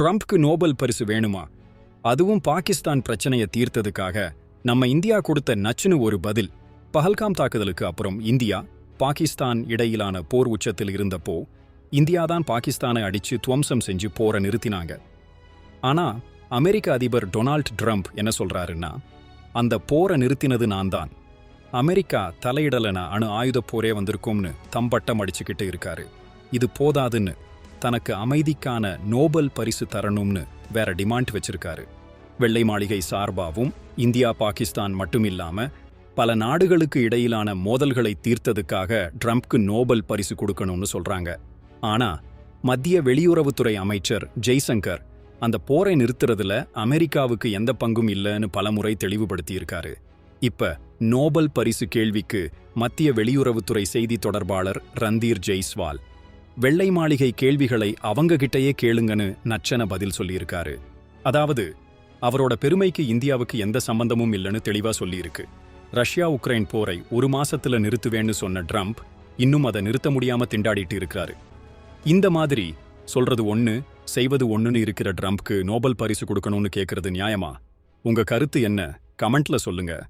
ட்ரம்ப்க்கு Nobel பரிசு வேணுமா? அதுவும் பாகிஸ்தான் பிரச்சனையை தீர்த்ததுக்காக நம்ம இந்தியா கொடுத்த நச்சுன்னு ஒரு பதில். பஹல்காம் தாக்குதலுக்கு அப்புறம் இந்தியா பாகிஸ்தான் இடையிலான போர் உச்சத்தில் இருந்தப்போ இந்தியா தான் பாகிஸ்தானை அடிச்சு துவம்சம் செஞ்சு போரை நிறுத்தினாங்க. ஆனா அமெரிக்க அதிபர் டொனால்ட் ட்ரம்ப் என்ன சொல்றாருன்னா அந்த போரை நிறுத்தினது நான் தான். அமெரிக்கா தலையிடலனா அணு ஆயுதப் போரே வந்திருக்கும்னு தம்பட்டம் அடிச்சுக்கிட்டு இருக்காரு. இது போதாதுன்னு தனக்கு அமைதிக்கான நோபல் பரிசு தரணும்னு வேற டிமாண்ட் வச்சிருக்காரு. வெள்ளை மாளிகை சார்பாவும் இந்தியா பாகிஸ்தான் மட்டுமில்லாம பல நாடுகளுக்கு இடையிலான மோதல்களை தீர்த்ததுக்காக ட்ரம்ப்க்கு நோபல் பரிசு கொடுக்கணும்னு சொல்றாங்க. ஆனா மத்திய வெளியுறவுத்துறை அமைச்சர் ஜெய்சங்கர் அந்த போரை நிறுத்துறதுல அமெரிக்காவுக்கு எந்த பங்கும் இல்லைன்னு பலமுறை தெளிவுபடுத்தியிருக்காரு. இப்ப நோபல் பரிசு கேள்விக்கு மத்திய வெளியுறவுத்துறை செய்தி தொடர்பாளர் ரந்தீர் ஜெய்ஸ்வால் வெள்ளை மாளிகை கேள்விகளை அவங்க கிட்டயே கேளுங்கன்னு நச்சன பதில் சொல்லியிருக்காரு. அதாவது அவரோட பெருமைக்கு இந்தியாவுக்கு எந்த சம்பந்தமும் இல்லைன்னு தெளிவா சொல்லியிருக்கு. ரஷ்யா உக்ரைன் போரை ஒரு மாசத்துல நிறுத்துவேன்னு சொன்ன ட்ரம்ப் இன்னும் அதை நிறுத்த முடியாம திண்டாடிட்டு இருக்காரு இந்த மாதிரி சொல்றது ஒண்ணு செய்வது ஒண்ணுன்னு இருக்கிற ட்ரம்ப்க்கு நோபல் பரிசு கொடுக்கணும்னு கேக்குறது நியாயமா? உங்க கருத்து என்ன? கமெண்ட்ல சொல்லுங்க.